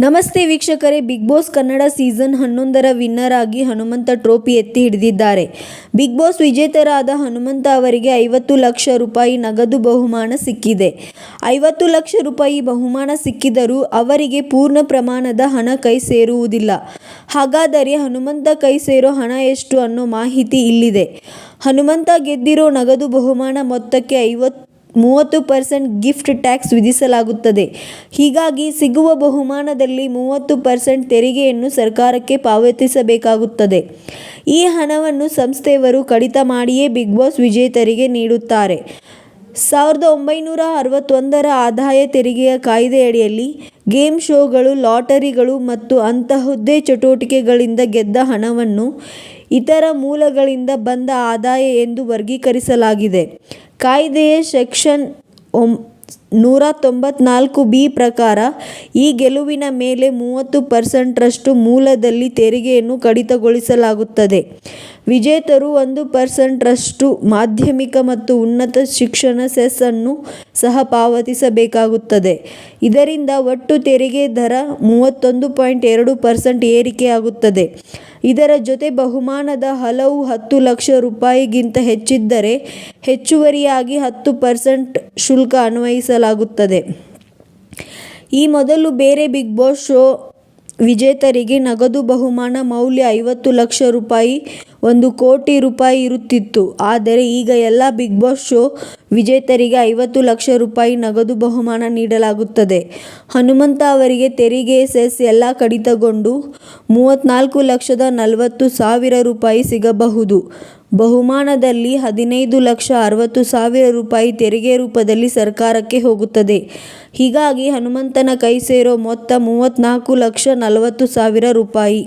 ನಮಸ್ತೆ ವೀಕ್ಷಕರೇ, big boss Kannada season ಹನ್ನೊಂದರ ವಿನ್ನರ್ ಆಗಿ ಹನುಮಂತ ಟ್ರೋಫಿ ಎತ್ತಿ ಹಿಡಿದಿದ್ದಾರೆ. ಬಿಗ್ ಬಾಸ್ ವಿಜೇತರಾದ ಹನುಮಂತ ಅವರಿಗೆ ಐವತ್ತು ಲಕ್ಷ ರೂಪಾಯಿ ನಗದು ಬಹುಮಾನ ಸಿಕ್ಕಿದೆ. ಐವತ್ತು ಲಕ್ಷ ರೂಪಾಯಿ ಬಹುಮಾನ ಸಿಕ್ಕಿದರೂ ಅವರಿಗೆ ಪೂರ್ಣ ಪ್ರಮಾಣದ ಹಣ ಕೈ ಸೇರುವುದಿಲ್ಲ. ಹಾಗಾದರೆ ಹನುಮಂತ ಕೈ ಸೇರೋ ಹಣ ಎಷ್ಟು ಅನ್ನೋ ಮಾಹಿತಿ ಇಲ್ಲಿದೆ. ಹನುಮಂತ ಗೆದ್ದಿರೋ ನಗದು ಬಹುಮಾನ ಮೊತ್ತಕ್ಕೆ ಐವತ್ತು ಮೂವತ್ತು ಪರ್ಸೆಂಟ್ ಗಿಫ್ಟ್ ಟ್ಯಾಕ್ಸ್ ವಿಧಿಸಲಾಗುತ್ತದೆ. ಹೀಗಾಗಿ ಸಿಗುವ ಬಹುಮಾನದಲ್ಲಿ ಮೂವತ್ತು ಪರ್ಸೆಂಟ್ ತೆರಿಗೆಯನ್ನು ಸರ್ಕಾರಕ್ಕೆ ಪಾವತಿಸಬೇಕಾಗುತ್ತದೆ. ಈ ಹಣವನ್ನು ಸಂಸ್ಥೆಯವರು ಕಡಿತ ಮಾಡಿಯೇ ಬಿಗ್ ಬಾಸ್ ವಿಜೇತರಿಗೆ ನೀಡುತ್ತಾರೆ. ಸಾವಿರದ ಒಂಬೈನೂರ ಅರವತ್ತೊಂದರ ಆದಾಯ ತೆರಿಗೆಯ ಕಾಯ್ದೆಯಡಿಯಲ್ಲಿ ಗೇಮ್ ಶೋಗಳು, ಲಾಟರಿಗಳು ಮತ್ತು ಅಂತಹುದೇ ಚಟುವಟಿಕೆಗಳಿಂದ ಗೆದ್ದ ಹಣವನ್ನು ಇತರ ಮೂಲಗಳಿಂದ ಬಂದ ಆದಾಯ ಎಂದು ವರ್ಗೀಕರಿಸಲಾಗಿದೆ. ಕಾಯ್ದೆಯ ಸೆಕ್ಷನ್ ಒಂ ನೂರ ತೊಂಬತ್ನಾಲ್ಕು ಬಿ ಪ್ರಕಾರ, ಈ ಗೆಲುವಿನ ಮೇಲೆ ಮೂವತ್ತು ಪರ್ಸೆಂಟ್ರಷ್ಟು ಮೂಲದಲ್ಲಿ ತೆರಿಗೆಯನ್ನು ಕಡಿತಗೊಳಿಸಲಾಗುತ್ತದೆ. ವಿಜೇತರು ಒಂದು ಪರ್ಸೆಂಟ್ರಷ್ಟು ಮಾಧ್ಯಮಿಕ ಮತ್ತು ಉನ್ನತ ಶಿಕ್ಷಣ ಸೆಸ್ ಅನ್ನು ಸಹ ಪಾವತಿಸಬೇಕಾಗುತ್ತದೆ. ಇದರಿಂದ ಒಟ್ಟು ತೆರಿಗೆ ದರ ಮೂವತ್ತೊಂದು ಪಾಯಿಂಟ್ ಎರಡು ಪರ್ಸೆಂಟ್ ಏರಿಕೆಯಾಗುತ್ತದೆ. ಇದರ ಜೊತೆ ಬಹುಮಾನದ ಹಲವು ಹತ್ತು ಲಕ್ಷ ರೂಪಾಯಿಗಿಂತ ಹೆಚ್ಚಿದ್ದರೆ ಹೆಚ್ಚುವರಿಯಾಗಿ ಹತ್ತು ಪರ್ಸೆಂಟ್ ಶುಲ್ಕ ಅನ್ವಯಿಸಲಾಗುತ್ತದೆ ಈ ಮೊದಲು ಬೇರೆ ಬಿಗ್ ಬಾಸ್ ಶೋ ವಿಜೇತರಿಗೆ ನಗದು ಬಹುಮಾನ ಮೌಲ್ಯ ಐವತ್ತು ಲಕ್ಷ ರೂಪಾಯಿ, ಒಂದು ಕೋಟಿ ರೂಪಾಯಿ ಇರುತ್ತಿತ್ತು. ಆದರೆ ಈಗ ಎಲ್ಲ ಬಿಗ್ ಬಾಸ್ ಶೋ ವಿಜೇತರಿಗೆ ಐವತ್ತು ಲಕ್ಷ ರೂಪಾಯಿ ನಗದು ಬಹುಮಾನ ನೀಡಲಾಗುತ್ತದೆ. ಹನುಮಂತ ಅವರಿಗೆ ತೆರಿಗೆ ಸೆಸ್ ಎಲ್ಲ ಕಡಿತಗೊಂಡು ಮೂವತ್ತ್ನಾಲ್ಕು ಲಕ್ಷದ ನಲವತ್ತು ಸಾವಿರ ರೂಪಾಯಿ ಸಿಗಬಹುದು. ಬಹುಮಾನದಲ್ಲಿ ಹದಿನೈದು ಲಕ್ಷ ಅರವತ್ತು ಸಾವಿರ ರೂಪಾಯಿ ತೆರಿಗೆ ರೂಪದಲ್ಲಿ ಸರ್ಕಾರಕ್ಕೆ ಹೋಗುತ್ತದೆ. ಹೀಗಾಗಿ ಹನುಮಂತನ ಕೈ ಸೇರೋ ಮೊತ್ತ ಮೂವತ್ನಾಲ್ಕು ಲಕ್ಷ ನಲವತ್ತು ಸಾವಿರ ರೂಪಾಯಿ.